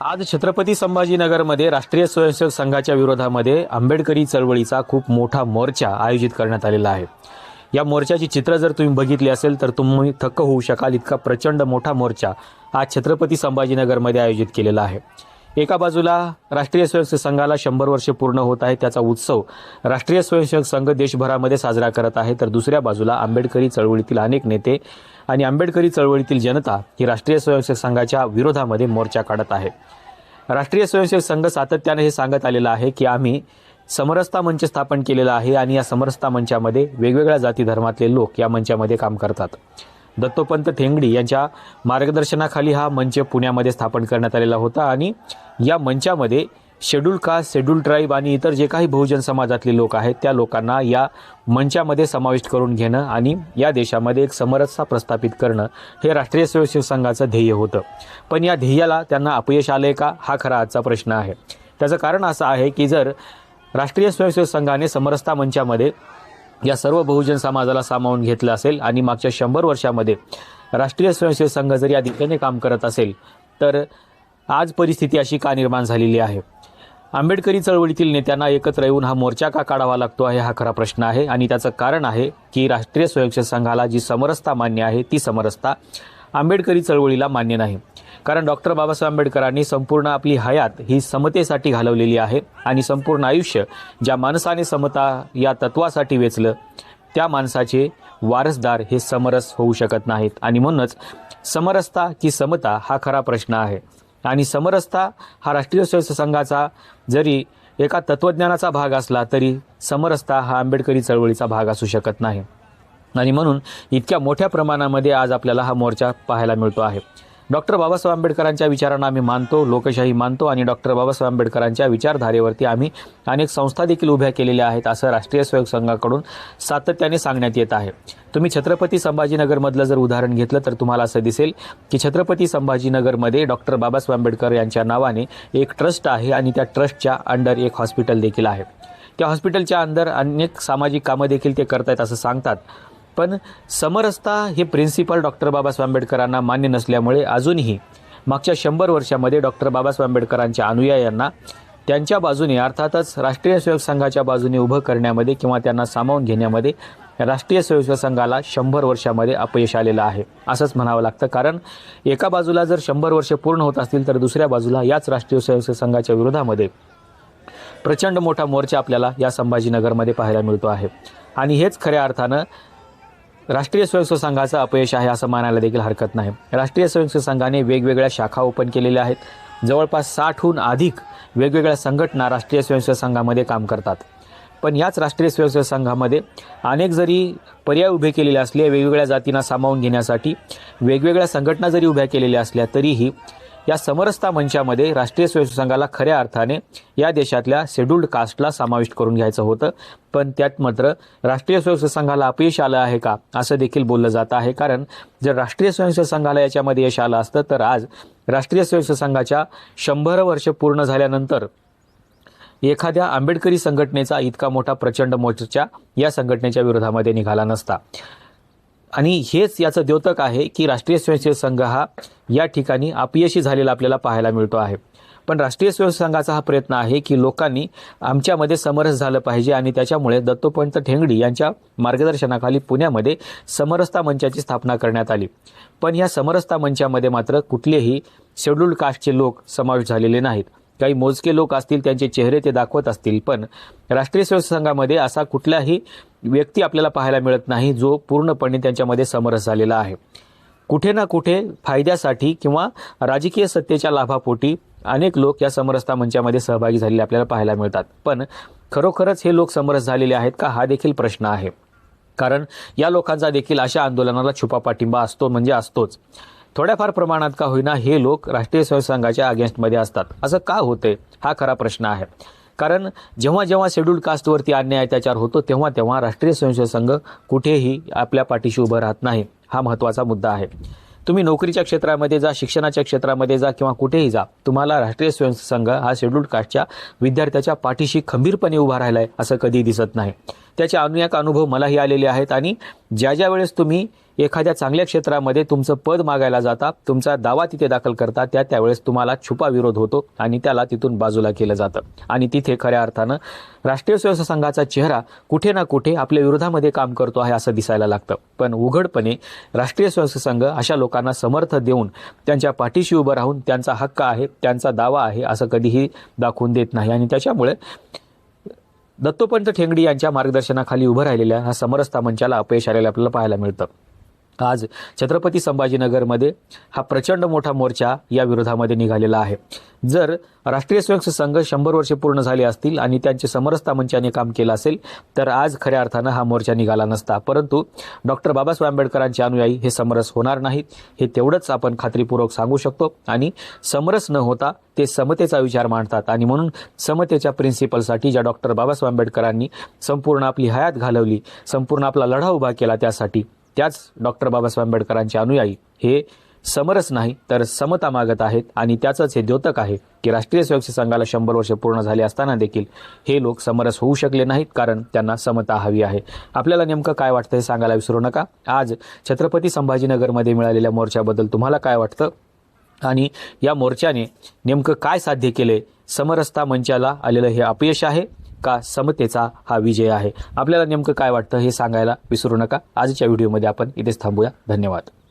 आज छत्रपती संभाजीनगरमध्ये राष्ट्रीय स्वयंसेवक संघाच्या विरोधामध्ये आंबेडकरी चळवळीचा खूप मोठा मोर्चा आयोजित करण्यात आलेला आहे. या मोर्चाची चित्र जर तुम्ही बघितली असेल तर तुम्ही थक्क होऊ शकाल. इतका प्रचंड मोठा मोर्चा आज छत्रपती संभाजीनगरमध्ये आयोजित केलेला आहे. एका बाजूला राष्ट्रीय स्वयंसेवक संघाला शंभर वर्षे पूर्ण होत आहे त्याचा उत्सव राष्ट्रीय स्वयंसेवक संघ देशभरामध्ये साजरा करत आहे. तर दुसऱ्या बाजूला आंबेडकरी चळवळीतील अनेक नेते आणि आंबेडकरी चळवळीतील जनता ही राष्ट्रीय स्वयंसेवक संघाच्या विरोधामध्ये मोर्चा काढत आहे. राष्ट्रीय स्वयंसेवक संघ सातत्याने हे सांगत आलेलं आहे की आम्ही समरसता मंच स्थापन केलेला आहे आणि या समरसता मंचामध्ये वेगवेगळ्या जाती धर्मातले लोक या मंचामध्ये काम करतात. दत्तोपंत ठेंगडी यांच्या मार्गदर्शनाखाली हा मंच पुण्यामध्ये स्थापन करण्यात आलेला होता आणि या मंचामध्ये शेड्यूल कास्ट शेड्यूल ट्राईब आणि इतर जे काही बहुजन समाजातले लोक आहेत त्या लोकांना या मंचामध्ये समाविष्ट करून घेणं आणि या देशामध्ये एक समरसता प्रस्थापित करणं हे राष्ट्रीय स्वयंसेवक संघाचं ध्येय होतं. पण या ध्येयाला त्यांना अपयश आलंय का? हा खरा आजचा प्रश्न आहे. त्याचं कारण असं आहे की जर राष्ट्रीय स्वयंसेवक संघाने समरसता मंचामध्ये या सर्व बहुजन समाजाला सामावून घेतलं असेल आणि मागच्या शंभर वर्षामध्ये राष्ट्रीय स्वयंसेवक संघ जर या दिशेने काम करत असेल तर आज परिस्थिती अशी का निर्माण झालेली आहे? आंबेडकरी चळवळीतील नेत्यांना एकत्र येऊन हा मोर्चा का काढावा लागतो आहे हा खरा प्रश्न आहे. आणि त्याचं कारण आहे की राष्ट्रीय स्वयंसेवक संघाला जी समरसता मान्य आहे ती समरसता आंबेडकरी चळवळीला मान्य नाही. कारण डॉक्टर बाबासाहेब आंबेडकरांनी संपूर्ण आपली हयात ही समतेसाठी घालवलेली आहे आणि संपूर्ण आयुष्य ज्या माणसाने समता या तत्वासाठी वेचलं त्या माणसाचे वारसदार हे समरस होऊ शकत नाहीत. आणि म्हणूनच समरसता की समता हा खरा प्रश्न आहे. आणि समरसता हा राष्ट्रीय स्वयंसेवक संघाचा जरी एका तत्वज्ञानाचा भाग असला तरी समरसता हा आंबेडकरी चळवळीचा भाग असू शकत नाही. आणि म्हणून इतक्या मोठ्या प्रमाणामध्ये आज आपल्याला हा मोर्चा पाहायला मिळतो आहे. डॉक्टर बाबासाहेब आंबेडकरांच्या विचारांना आम्ही मानतो लोकशाही मानतो आणि डॉक्टर बाबासाहेब आंबेडकरांच्या विचारधारेवरती आम्ही अनेक संस्था देखील उभ्या केलेल्या आहेत असं राष्ट्रीय स्वयं संघाकडून सातत्याने सांगण्यात येत आहे. तुम्ही छत्रपती संभाजीनगरमधलं जर उदाहरण घेतलं तर तुम्हाला असं दिसेल की छत्रपती संभाजीनगरमध्ये डॉक्टर बाबासाहेब आंबेडकर यांच्या नावाने एक ट्रस्ट आहे आणि त्या ट्रस्टच्या अंडर एक हॉस्पिटल देखील आहे. त्या हॉस्पिटलच्या अंदर अनेक सामाजिक कामं देखील ते करतायत असं सांगतात. पण समरसता हे प्रिन्सिपल डॉक्टर बाबासाहेब आंबेडकरांना मान्य नसल्यामुळे अजूनही मागच्या शंभर वर्षामध्ये डॉक्टर बाबासाहेब आंबेडकरांच्या अनुयायांना त्यांच्या बाजूने अर्थातच राष्ट्रीय स्वयंसेवक संघाच्या बाजूने उभं करण्यामध्ये किंवा त्यांना सामावून घेण्यामध्ये राष्ट्रीय स्वयंसेवक संघाला शंभर वर्षामध्ये अपयश आलेलं आहे असंच म्हणावं लागतं. कारण एका बाजूला जर शंभर वर्ष पूर्ण होत असतील तर दुसऱ्या बाजूला याच राष्ट्रीय स्वयंसेवक संघाच्या विरोधामध्ये प्रचंड मोठा मोर्चा आपल्याला या संभाजीनगरमध्ये पाहायला मिळतो आहे. आणि हेच खऱ्या अर्थानं राष्ट्रीय स्वयंसेवक संघाचं अपयश आहे असं मानायला देखील हरकत नाही. राष्ट्रीय स्वयंसेवक संघाने वेगवेगळ्या शाखा ओपन केलेल्या आहेत. जवळपास साठहून अधिक वेगवेगळ्या संघटना राष्ट्रीय स्वयंसेवक संघामध्ये काम करतात. पण याच राष्ट्रीय स्वयंसेवक संघामध्ये अनेक जरी पर्याय उभे केलेले असले वेगवेगळ्या जातींना सामावून घेण्यासाठी वेगवेगळ्या संघटना जरी उभ्या केलेल्या असल्या तरीही या समरसता मंचामध्ये राष्ट्रीय स्वयंसंघाला संघाला खऱ्या अर्थाने या देशातल्या शेड्यूल्ड कास्टला समाविष्ट करून घ्यायचं होतं. पण त्यात मात्र राष्ट्रीय स्वयंसेवक संघाला अपयश आलं आहे का असं देखील बोललं जात आहे. कारण जर राष्ट्रीय स्वयंसेवक संघाला याच्यामध्ये यश आलं असतं तर आज राष्ट्रीय स्वयंसेवक संघाच्या शंभर वर्ष पूर्ण झाल्यानंतर एखाद्या आंबेडकरी संघटनेचा इतका मोठा प्रचंड मोर्चा या संघटनेच्या विरोधामध्ये निघाला नसता. आणि हेच याचं द्योतक आहे की राष्ट्रीय स्वयंसेवक संघ हा या ठिकाणी अपयशी झालेला आपल्याला पाहायला मिळतो आहे. पण राष्ट्रीय स्वयंसेवक संघाचा हा प्रयत्न आहे की लोकांनी आमच्यामध्ये समरस झालं पाहिजे आणि त्याच्यामुळे दत्तोपंत ठेंगडी यांच्या मार्गदर्शनाखाली पुण्यामध्ये समरसता मंचाची स्थापना करण्यात आली. पण या समरसता मंचामध्ये मात्र कुठलेही शेड्यूल्ड कास्टचे लोक समावेश झालेले नाहीत. काही मोजके लोक असतील त्यांचे चेहरे ते दाखवत असतील पण राष्ट्रीय स्वयंसेवक संघामध्ये असा कुठलाही व्यक्ती आपल्याला पाहायला मिळत नाही जो पूर्णपणे त्यांच्यामध्ये समरस झालेला आहे. कुठे ना कुठे फायद्यासाठी किंवा राजकीय सत्तेच्या लाभापोटी अनेक लोक या समरसता मंचामध्ये सहभागी झालेले आपल्याला पाहायला मिळतात. पण खरोखरच हे लोक समरस झालेले आहेत का हा देखील प्रश्न आहे. कारण या लोकांचा देखील अशा आंदोलनाला छुपा पाठिंबा असतो म्हणजे असतोच. थोड्याफार प्रमाणात का होईना हे लोक राष्ट्रीय स्वयंसंघाच्या अगेन्स्टमध्ये असतात. असं का होते? हा खरा प्रश्न आहे. कारण जेव्हा जेव्हा शेड्यूल्ड कास्टवरती अन्याय अत्याचार होतो तेव्हा तेव्हा राष्ट्रीय स्वयंसेवक संघ कुठेही आपल्या पाठीशी उभं राहत नाही. हा महत्त्वाचा मुद्दा आहे. तुम्ही नोकरीच्या क्षेत्रामध्ये जा शिक्षणाच्या क्षेत्रामध्ये जा किंवा कुठेही जा तुम्हाला राष्ट्रीय स्वयंसेवक संघ हा शेड्यूल्ड कास्टच्या विद्यार्थ्याच्या पाठीशी खंबीरपणे उभा राहिला आहे असं कधी दिसत नाही. त्याचे अनेक अनुभव मलाही आलेले आहेत. आणि ज्या ज्या वेळेस तुम्ही एखाद्या चांगल्या क्षेत्रामध्ये तुमचं पद मागायला जाता तुमचा दावा तिथे दाखल करता त्या त्यावेळेस तुम्हाला छुपा विरोध होतो आणि त्याला तिथून बाजूला केलं जातं. आणि तिथे खऱ्या अर्थानं राष्ट्रीय स्वयंसेवक संघाचा चेहरा कुठे ना कुठे आपल्या विरोधामध्ये काम करतो आहे असं दिसायला लागतं. पण उघडपणे राष्ट्रीय स्वयंसेवक संघ अशा लोकांना समर्थ देऊन त्यांच्या पाठीशी उभं राहून त्यांचा हक्क आहे त्यांचा दावा आहे असं कधीही दाखवून देत नाही. आणि त्याच्यामुळे दत्तोपंत ठेंगडी यांच्या मार्गदर्शनाखाली उभं राहिलेल्या हा समरसता मंचाला अपयश आलेलं आपल्याला पाहायला मिळतं. आज छत्रपती संभाजीनगरमध्ये हा प्रचंड मोठा मोर्चा या विरोधामध्ये निघालेला आहे. जर राष्ट्रीय स्वयंसेवक संघ शंभर वर्षे पूर्ण झाले असतील आणि त्यांचे समरसता मंचाने काम केलं असेल तर आज खऱ्या अर्थानं हा मोर्चा निघाला नसता. परंतु डॉक्टर बाबासाहेब आंबेडकरांचे अनुयायी हे समरस होणार नाहीत हे तेवढंच आपण खात्रीपूर्वक सांगू शकतो. आणि समरस न होता ते समतेचा विचार मांडतात आणि म्हणून समतेच्या प्रिन्सिपलसाठी ज्या डॉक्टर बाबासाहेब आंबेडकरांनी संपूर्ण आपली हयात घालवली संपूर्ण आपला लढा उभा केला त्यासाठी त्याच डॉक्टर बाबासाहेब आंबेडकरांचे अनुयायी हे समरस नाही तर समता मागत आहेत आणि त्याचंच हे द्योतक आहे की राष्ट्रीय स्वयंसेवक संघाला शंभर वर्ष पूर्ण झाले असताना देखील हे लोक समरस होऊ शकले नाहीत कारण त्यांना समता हवी आहे. आपल्याला नेमकं काय वाटतं हे सांगायला विसरू नका. आज छत्रपती संभाजीनगरमध्ये मिळालेल्या मोर्चाबद्दल तुम्हाला काय वाटतं? आणि या मोर्चाने नेमकं काय साध्य केले समरसता मंचाला आलेलं हे अपयश आहे. का समतेचा हा विजय आहे? आपल्याला नेमकं काय वाटतं हे सांगायला विसरू नका. आजच्या व्हिडिओमध्ये आपण इथेच थांबूया. धन्यवाद.